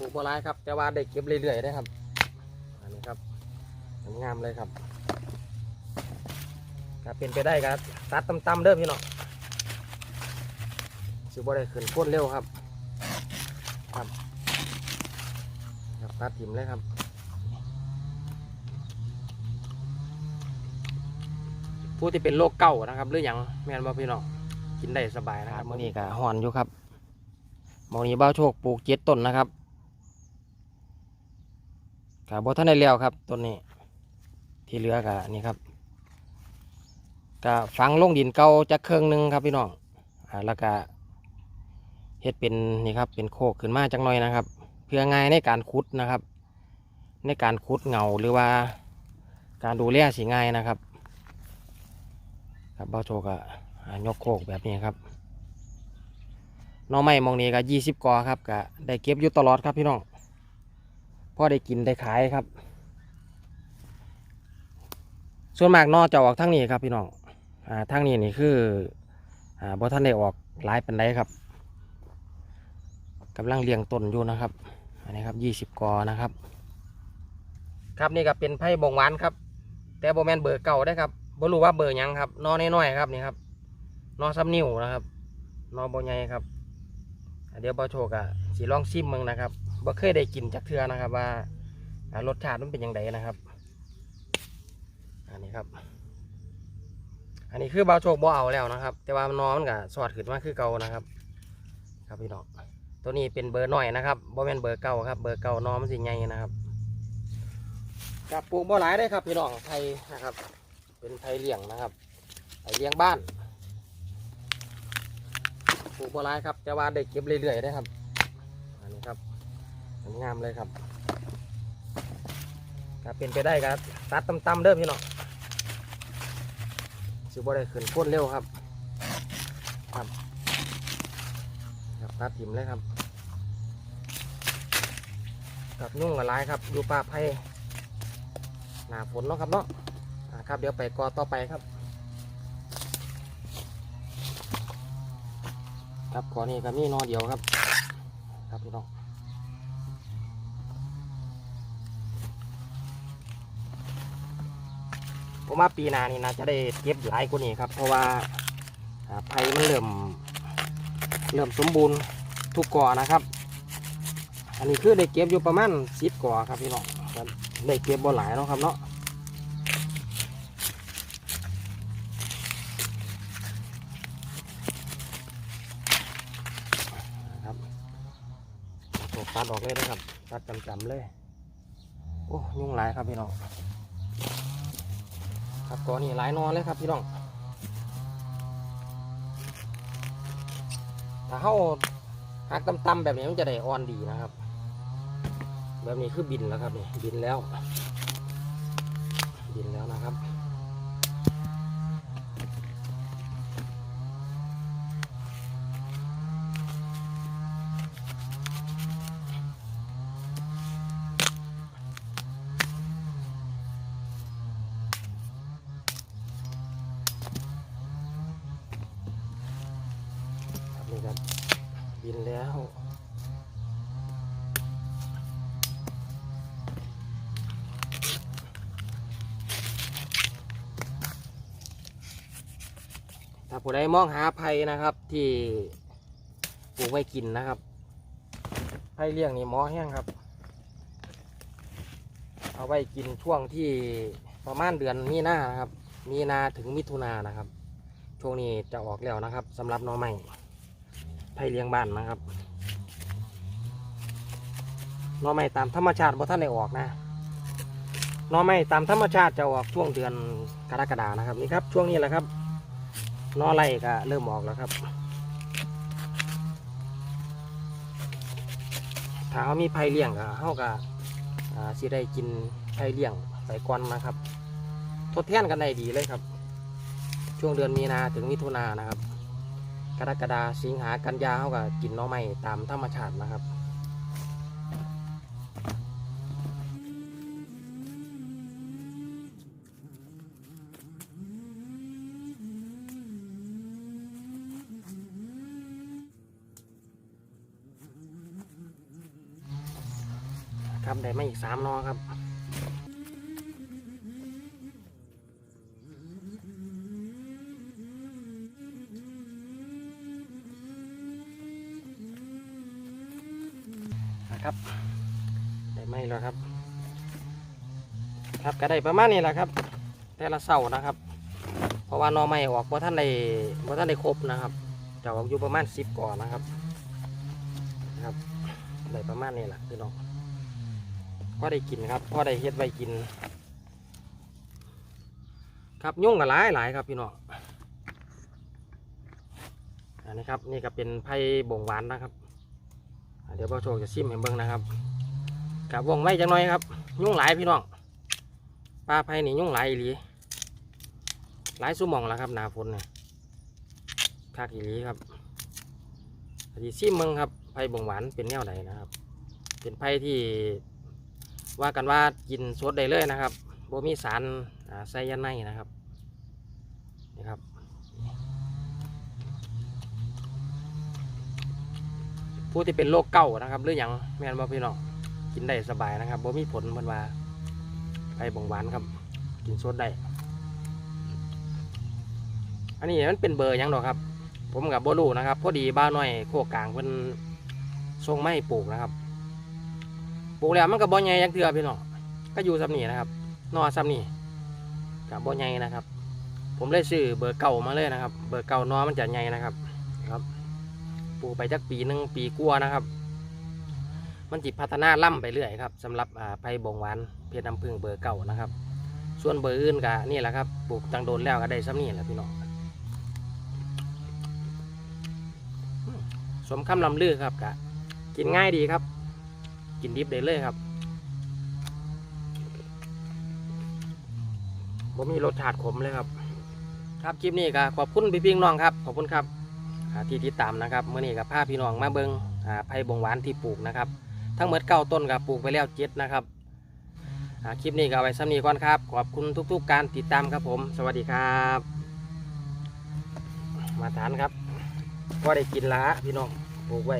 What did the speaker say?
ปลูกบัวลายครับ แต่ว่าได้เก็บเรื่อยๆได้ครับ อันนี้ครับงามเลยครับก็เป็นไปได้ครับตัดต่ำๆเด้อพี่น้องสิบ่ได้ขึ้นพ้นเร็วครับ ครับครับตัดถิ่มเลยครับผู้ที่เป็นโรคเก่านะครับ หรืออย่างแม่นบ่พี่น้องกินได้สบายนะครับมื้อนี้ก็หอนอยู่ครับหมอนี้บ้าโชคปลูกเจ็ดต้นนะครับ กับบ่ท่านได้แล้วครับต้นนี้ ที่เหลือก็นี่ครับก็ฝังลงดินเก่าจะเครื่องหนึงครับพี่น้องอ่าแล้วก็เฮ็ดเป็นนี่ครับเป็นโคกขึ้นมาจังหน่อยนะครับ เพื่อง่ายในการขุดนะครับ ในการขุดเงาหรือว่า การดูแลสีง่ายนะครับ ครับเบ้าโชกอะยกโคกแบบนี้ครับน้องไม้มองนี้ก็ยี่สิบกอครับก็ได้เก็บอยู่ตลอดครับพี่น้อง พอได้กินได้ขายครับ ส่วนมากนอจะออกทั้งนี้ครับพี่น้องอ่าทั้งนี้นี่คืออ่าบ่ท่านได้ออกหลายปันไดครับกำลังเลี้ยงต้นอยู่นะครับ อันนี้ครับยี่สิบกอนะครับ ครับนี่ก็เป็นไผ่บงหวานครับ แต่โบแมนเบอร์เก่าได้ครับบ่รู้ว่าเบอร์ยังครับนอน้อยๆครับนี่ครับนอซับนิ้วนะครับนอโบใหญ่ครับ เดี๋ยวบอโชกอะสีลองชิมมึงนะครับ บ่เคยได้กินจากเทือนะครับ ว่ารสชาติมันเป็นยังไงนะครับ อันนี้ครับ อันนี้คือบาโชกบ่เอาแล้วนะครับ แต่ว่านอมันก็สอดขึ้นมาคือเก่านะครับ ครับพี่น้องตัวนี้เป็นเบอร์หน่อยนะครับบ่แม่นเบอร์เก่าครับ เบอร์เก่านอมันสิใหญ่นะครับกับปลูกบ่หลายได้ครับพี่น้องไทยนะครับ เป็นไทยเลี้ยงนะครับไทยเลี้ยงบ้านปลูกบ่หลายครับ แต่ว่าได้เก็บเรื่อยๆได้ครับอันนี้ครับ งามเลยครับก็เป็นไปได้ครับตัดต่ำๆเด้อพี่น้องสิบ่ได้ขึ้นพ้นเร็วครับ ครับครับตัดถิ่มเลยครับกับนุ่งกับลายครับอยู่ป่าไผ่หนาฝนเนาะครับเนาะครับเดี๋ยวไปกอต่อไปครับครับกอนี้ก็มีนอเดียวครับ ครับพี่น้อง ผมว่าปีหนานี่นะจะได้เก็บหลายกว่านี้ครับ เพราะว่าไผ่มันเริ่มเริ่มสมบูรณ์ทุกก่อนะครับ อันนี้คือได้เก็บอยู่ประมาณสิบก่อครับพี่น้องได้เก็บบ่หลายเนาะครับเนาะนะครับตัดออกเลยนะครับ ตัดจำๆเลย โอ้ยุ่งหลายครับพี่น้อง ครับก่อนนี่หลายนอนเลยครับพี่น้องถ้าเข้าหักต่ำๆแบบนี้มันจะได้อ่อนดีนะครับ แบบนี้คือบินแล้วครับนี่บินแล้ว บินแล้วนะครับนี่ครับินแล้ว ถ้าผู้ใดมองหาไผ่นะครับ ที่ปลูกไว้กินนะครับไผ่เลี้ยงนี่หมอแห้งครับ เอาไว้กินช่วงที่ประมาณเดือนมีนานะครับ มีนาถึงมิถุนานะครับ ช่วงนี้จะออกแล้วนะครับสำหรับน้อใหม่ ไผ่เลี้ยงบ้านนะครับนอใหม่ตามธรรมชาติบ่ท่านได้ออกนะนอใหม่ตามธรรมชาติจะออกช่วงเดือนกรกฎานะครับนี่ครับ ช่วงนี้แหละครับนอไร่ก็เริ่มออกแล้วครับถ้าเขามีไผ่เลี้ยงก็เขาก็สิได้กินไผ่เลี้ยงไปก่อนนะครับ ทดแทนกันได้ดีเลยครับ ช่วงเดือนมีนาถึงมิถุนานะครับ กรกฎาสิงหากันยาเขาก็กินน้อไม้ตามธรรมชาตินะครับคนะครับได้มาอีกสามนอครับ ครับได้ไหมแล้วครับ ครับก็ได้ประมาณนี้แหละครับ แต่ละเสานะครับ เพราะว่านอไม่ออกเพราะท่านได้เพราะท่านได้ครบนะครับจะออกอยู่ประมาณสิบก่อนนะครับครับได้ประมาณนี้แหละพี่น้องพอได้กินครับพอได้เฮ็ดไว้กิน ครับยุ่งกับหลายหลายครับพี่น้องอันนี้ครับนี่ก็เป็นไผ่บ่งหวานนะครับ เดี๋ยวพ่อโชคจะซิมให้เบิ่งนะครับกับวงไว้จังหน่อยครับ ยุ่งหลายพี่น้องปลาไผ่นี่ยุ่งหลายอีหลีหลายสุ่มองแล้วครับหนาฝนเนี่ยคักอีหลีครับอีซิมเบิ่งครับไผ่บ่งหวานเป็นแนวไหนนะครับ เป็นไผ่ที่ว่ากันว่ากินสดได้เลยนะครับบ่มีสารไซยาไนด์นะครับนี่ครับ ผู้ที่เป็นโรคเก่าต์นะครับหรืออย่างแม่นบ่พี่น้องกินได้สบายนะครับบ่มีผลเพิ่นว่าไปบ่งหวานครับ กินสดได้อันนี้มันเป็นเบอร์ยังดอกครับ ผมกับบ่รู้นะครับ พอดีบ้าวน้อยโคกกลางเพิ่นส่งไม้ปลูกนะครับปลูกแล้วมันก็บ่ใหญ่ยังเทื่อพี่น้องก็อยู่ซ้ำนี่นะครับ นอซ้ำนี่กับบ่ใหญ่นะครับ ผมเลยซื้อเบอร์เก่ามาเลยนะครับ เบอร์เก่านอมันจะใหญ่นะครับครับ ปลูกไปจักปีหนึ่งปีกลัวานะครับ มันจิพัฒนาล่ำไปเรื่อยครับสำหรับอ่าไผ่บงหวานเพชรน้ำผึ้งเบอร์เก่านะครับ ส่วนเบอร์อื่นก็นี่แหละครับปลูกตังโดนแล้วก็ได้ซ้ำนี่แหละพี่น้องสมคำลำลือครับกะกินง่ายดีครับ กินดิบได้เลยครับผมมีรสชาติขมเลยครับ ครับคลิปนี้ก็ขอบคุณพี่พิงน้องครับ ขอบคุณครับ ที่ติดตามนะครับเมื่อนี้กับผ้าพี่น้องมาเบิงอ่าไผ่บงหวานที่ปลูกนะครับ ทั้งหมดเก้าต้นกับปลูกไปแล้วเจ็ดนะครับอ่าคลิปนี้ก็เอาไว้ซ้ำนี้ก่อนครับ ขอบคุณทุก ๆ การติดตามครับผม สวัสดีครับ มาทานครับ ก็ได้กินละพี่น้องปลูกไว้